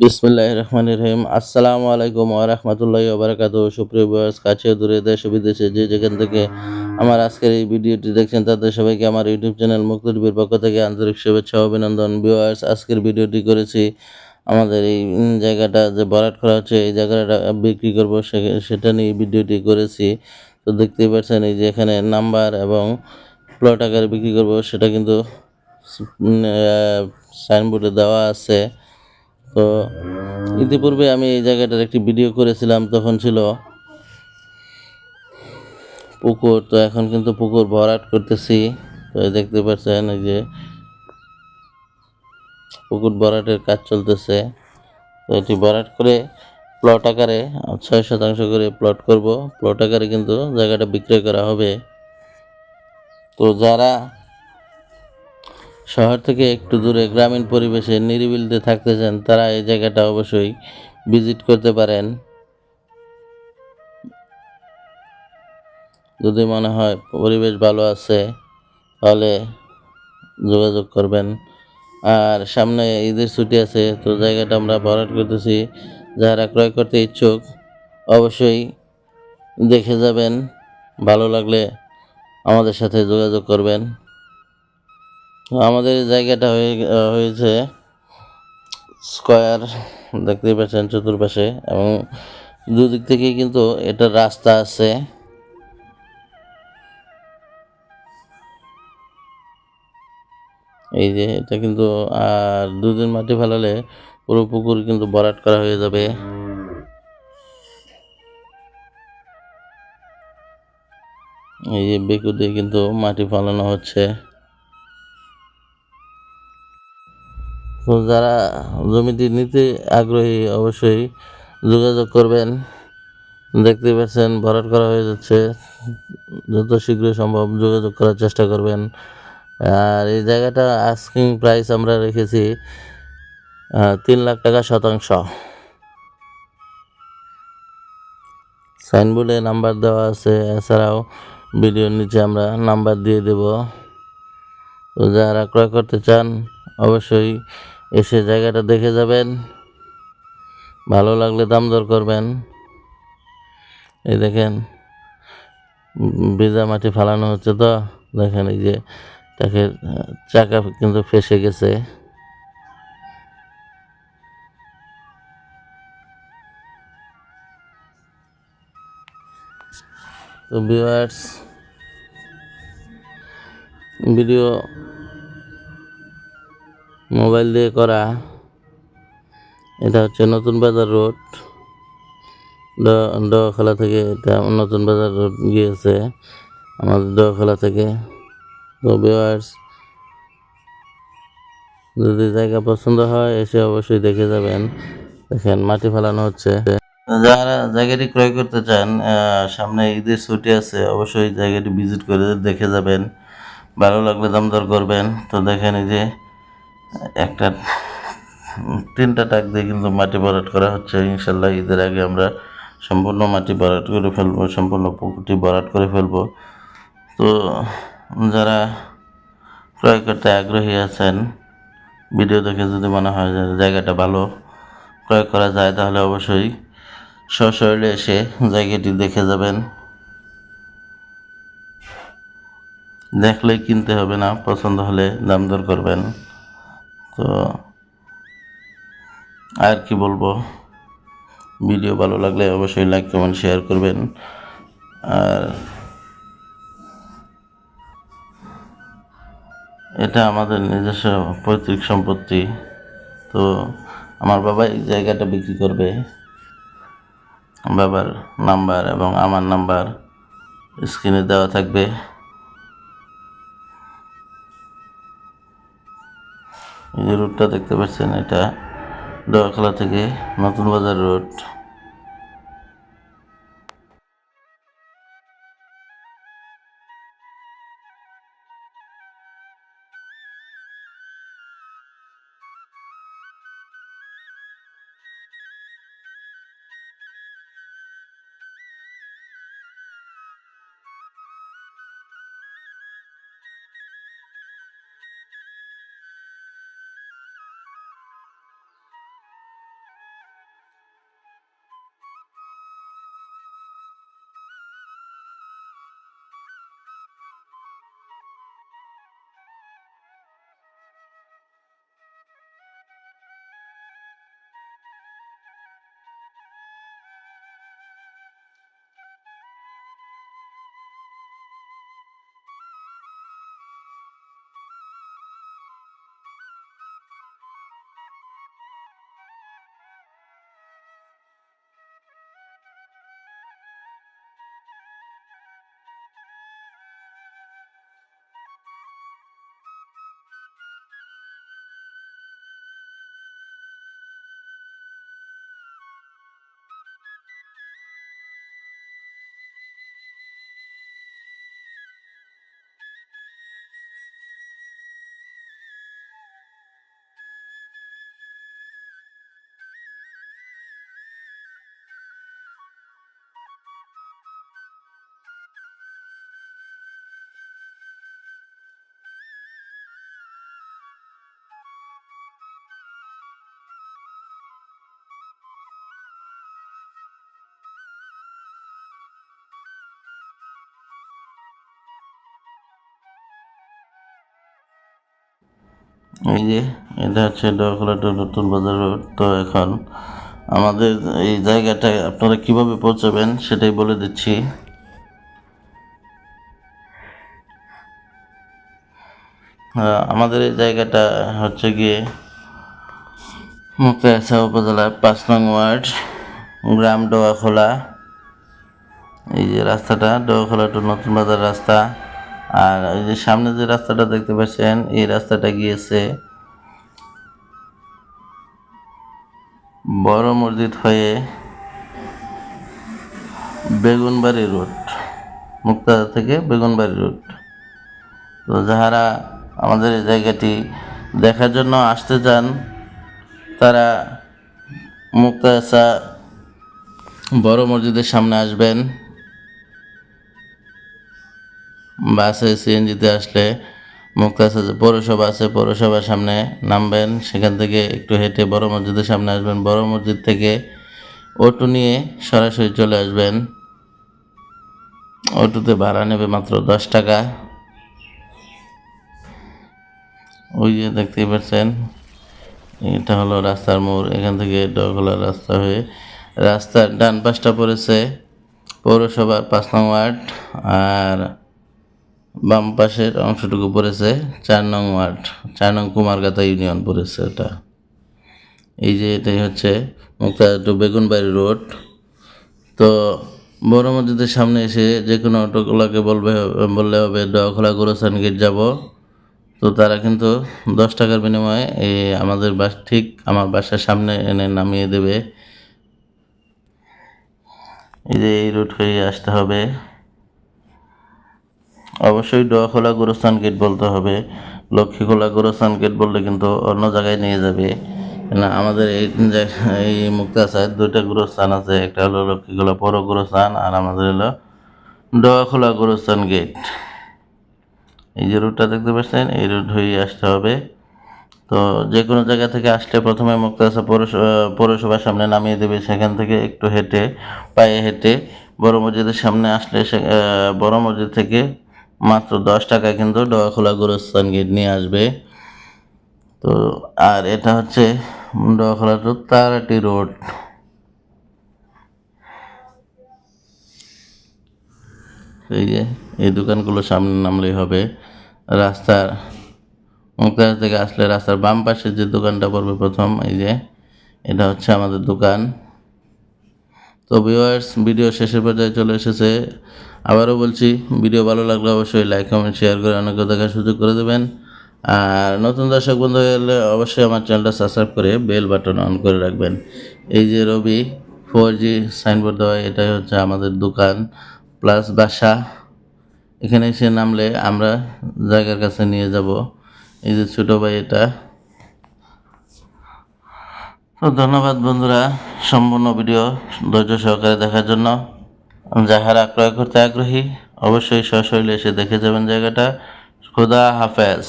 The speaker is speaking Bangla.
বিসমিল্লাহ রহমান রহিম। আসসালামু আলাইকুম ওরহমতুল্লাহ ওবরাকাত সুপ্রিয় বয়স কাছে দূরে দেশ বিদেশে যে যেখান থেকে আমার আজকের এই ভিডিওটি দেখছেন, তাদের সবাইকে আমার ইউটিউব চ্যানেল মুক্তটিভির পক্ষ থেকে আন্তরিক শুভেচ্ছা অভিনন্দন। ভিউয়ার্স, আজকের ভিডিওটি করেছি আমাদের এই জায়গাটা যে বরাট করা হচ্ছে, এই জায়গাটা বিক্রি করব সেটা নিয়ে ভিডিওটি করেছি। তো দেখতেই পাচ্ছেন এই যে এখানে নাম্বার এবং প্লট আকারে বিক্রি করব, সেটা কিন্তু সাইনবোর্ডে দেওয়া আছে। তো ইতিপূর্বে আমি এই জায়গাটার একটি ভিডিও করেছিলাম, তখন ছিল পুকুর, তো এখন কিন্তু পুকুর ভরাট করতেছি। তো দেখতে পাচ্ছেন এই যে পুকুর ভরাটের কাজ চলতেছে। তো এটি ভরাট করে প্লট আকারে ছয় শতাংশ করে প্লট করব। প্লট আকারে কিন্তু জায়গাটা বিক্রয় করা হবে। তো যারা শহর থেকে একটু দূরে গ্রামীণ পরিবেশে নিরিবিলিতে থাকতে চান, তারা এই জায়গাটা অবশ্যই ভিজিট করতে পারেন। যদি মনে হয় পরিবেশ ভালো আছে, তাহলে যোগাযোগ করবেন। আর সামনে ঈদের ছুটি আছে, তো জায়গাটা আমরা ভরাট করতেছি। যারা ক্রয় করতে ইচ্ছুক, অবশ্যই দেখে যাবেন। ভালো লাগলে আমাদের সাথে যোগাযোগ করবেন। আমাদের জায়গাটা হয়ে হয়েছে স্কোয়ার দেখতে পাচ্ছেন চতুর্পাশে এবং দুদিক থেকে কিন্তু এটা রাস্তা আছে। এই যে এটা কিন্তু, আর দুদিন মাটি ফেলালে পুরো পুকুর কিন্তু ভরাট করা হয়ে যাবে। এই যে বেকু দিয়ে কিন্তু মাটি ফালানো হচ্ছে। তো যারা জমিটি নিতে আগ্রহী অবশ্যই যোগাযোগ করবেন। দেখতে পাচ্ছেন ভরাট করা হয়ে যাচ্ছে। যত শীঘ্র সম্ভব যোগাযোগ করার চেষ্টা করবেন। আর এই জায়গাটা আস্কিং প্রাইস আমরা রেখেছি তিন লাখ টাকা শতাংশ। সাইনবোর্ডে নাম্বার দেওয়া আছে, এছাড়াও ভিডিওর নিচে আমরা নাম্বার দিয়ে দেব। তো যারা ক্রয় করতে চান, অবশ্যই এসে জায়গাটা দেখে যাবেন। ভালো লাগলে দাম দর করবেন। এই দেখেন, ভিজা মাটি ফালানো হচ্ছে তো। দেখেন এই যে তাকে, চাকা কিন্তু ফেসে গেছে। তো ভিডিও মোবাইল দিয়ে করা, এটা হচ্ছে নতুন বাজার রোড। ডোয়াখালা থেকে এটা নতুন বাজার রোড গিয়েছে, আমাদের ডোয়াখালা থেকে। তো ভিউয়ার্স যদি জায়গা পছন্দ হয়, এসে অবশ্যই দেখে যাবেন। দেখেন, মাটি ফেলানো হচ্ছে। যারা জায়গাটি ক্রয় করতে চান সামনে ঈদের ছুটি আছে, অবশ্যই জায়গাটি ভিজিট করে দেখে যাবেন। ভালো লাগলে দাম দর করবেন। তো দেখেন এই যে একটা তিনটা টাক দিয়ে কিন্তু মাটি ভরাট করা হচ্ছে। ইনশাল্লাহ ঈদের আগে আমরা সম্পূর্ণ মাটি ভরাট করে ফেলব, সম্পূর্ণ পুকুরটি ভরাট করে ফেলব। তো, যারা ক্রয় করতে আগ্রহী আছেন, ভিডিও দেখে যদি মনে হয় যে জায়গাটা ভালো ক্রয় করা যায়, তাহলে অবশ্যই সশরীরে এসে জায়গাটি দেখে যাবেন। দেখলেই কিনতে হবে না, পছন্দ হলে দাম দর করবেন। তো আর কি বলব? ভিডিও ভালো লাগলে অবশ্যই লাইক কমেন্ট শেয়ার করবেন। আর এটা আমাদের নিজস্ব পৈতৃক সম্পত্তি। তো আমার বাবা এই জায়গাটা বিক্রি করবে। বাবার নাম্বার এবং আমার নাম্বার স্ক্রিনে দেওয়া থাকবে। এই যে রোডটা দেখতে পাচ্ছেন এটা ডোয়াখালা থেকে নতুন বাজার রোড এই যে, এটা হচ্ছে ডোয়াখোলা নতুন বাজার তো এখন আমাদের এই জায়গাটায় আপনারা কীভাবে পৌঁছাবেন সেটাই বলে দিচ্ছি। আমাদের এই জায়গাটা হচ্ছে গিয়ে মুক্তাগাছা উপজেলার পাঁচ নং ওয়ার্ড, গ্রাম ডোয়াখোলা। এই যে রাস্তাটা ডোয়াখোলা টু নতুন বাজার রাস্তা। আর এই যে সামনে যে রাস্তাটা দেখতে পাচ্ছেন, এই রাস্তাটা গিয়েছে বড় মসজিদ হয়ে বেগুনবাড়ি রোড মুক্তাগাছা থেকে বেগুনবাড়ি রোড। তো যাহারা আমাদের এই জায়গাটি দেখার জন্য আসতে চান, তারা মুক্তাগাছা বড় মসজিদের সামনে আসবেন। বাসে সিএনজিতে আসলে মুক্তাগাছা যে পৌরসভা আছে, পৌরসভার সামনে নামবেন, সেখান থেকে একটু হেঁটে বড় মসজিদের সামনে আসবেন। বড় মসজিদ থেকে অটো নিয়ে সরাসরি চলে আসবেন। অটোতে ভাড়া নেবে মাত্র দশ টাকা। ওই যে দেখতেই পাচ্ছেন, এটা হলো রাস্তার মোড়। এখান থেকে ডগলা রাস্তা হয়ে রাস্তার ডান পাশটা পড়েছে পৌরসভার পাঁচ নং ওয়ার্ড। আর বাম পাশের অংশটুকু পড়েছে চার নং ওয়ার্ড, চার নং কুমারগাতা ইউনিয়ন পড়েছে এটা। এই যে এটাই হচ্ছে মুক্তা টু বেগুনবাড়ি রোড। তো বড় মসজিদের সামনে এসে যে কোনো অটোগুলোকে বলবে, বললে হবে ডোয়াখোলা গোরস্থান গেট যাব। তো তারা কিন্তু দশ টাকার বিনিময়ে এই আমাদের বাস, ঠিক আমার বাসার সামনে এনে নামিয়ে দেবে। এই যে এই রুট হয়ে আসতে হবে। অবশ্যই ডোয়াখোলা গোরস্থান গেট বলতে হবে। লক্ষ্মীখোলা গোরস্থান গেট বললে কিন্তু অন্য জায়গায় নিয়ে যাবে। না, আমাদের এই এই মুক্তাছায় দুইটা গোরস্থান আছে। একটা হলো লক্ষ্মীখোলা পৌর গোরস্থান, আর আমাদের হলো ডোয়াখোলা গোরস্থান গেট। এই যে রুটটা দেখতে পাচ্ছেন, এই রুট হয়ে আসতে হবে। তো যে কোনো জায়গা থেকে আসলে প্রথমে মুক্তাগাছা পৌরসভা পৌরসভার সামনে নামিয়ে দেবে। সেখান থেকে একটু হেঁটে, পায়ে হেঁটে বড় মসজিদের সামনে আসলে সে বড় মসজিদ থেকে মাত্র দশ টাকা কিন্তু ডোয়াখোলা গোরস্থান গেট নিয়ে আসবে। তো আর এটা হচ্ছে ডোয়াখোলা টু তারাটি রোড। এই যে, এই দোকানগুলো সামনে নামলেই হবে। রাস্তার মুক্তাগাছ থেকে আসলে রাস্তার বাম পাশে যে দোকানটা পড়বে প্রথম, এই যে, এটা হচ্ছে আমাদের দোকান। তো ভিউয়ার্স ভিডিও শেষের পর্যায়ে চলে এসেছে। আবারও বলছি, ভিডিও ভালো লাগলে অবশ্যই লাইক কমেন্ট শেয়ার করে অনেকে দেখার সুযোগ করে দেবেন। আর নতুন দর্শক বন্ধু হলে অবশ্যই আমার চ্যানেলটা সাবস্ক্রাইব করে বেল বাটন অন করে রাখবেন। এই যে রবি ফোর জি সাইনবোর্ড দেওয়া, এটাই হচ্ছে আমাদের দোকান প্লাস বাসা। এখানে এসে নামলে আমরা জায়গার কাছে নিয়ে যাব। এই যে ছোটো ভাই এটা। তো ধন্যবাদ বন্ধুরা, সম্পূর্ণ ভিডিও ধৈর্য সহকারে দেখার জন্য। যাহারা ক্রয় করতে আগ্রহী অবশ্যই সশৈলে এসে দেখে যাবেন জায়গাটা। খুদা হাফেজ।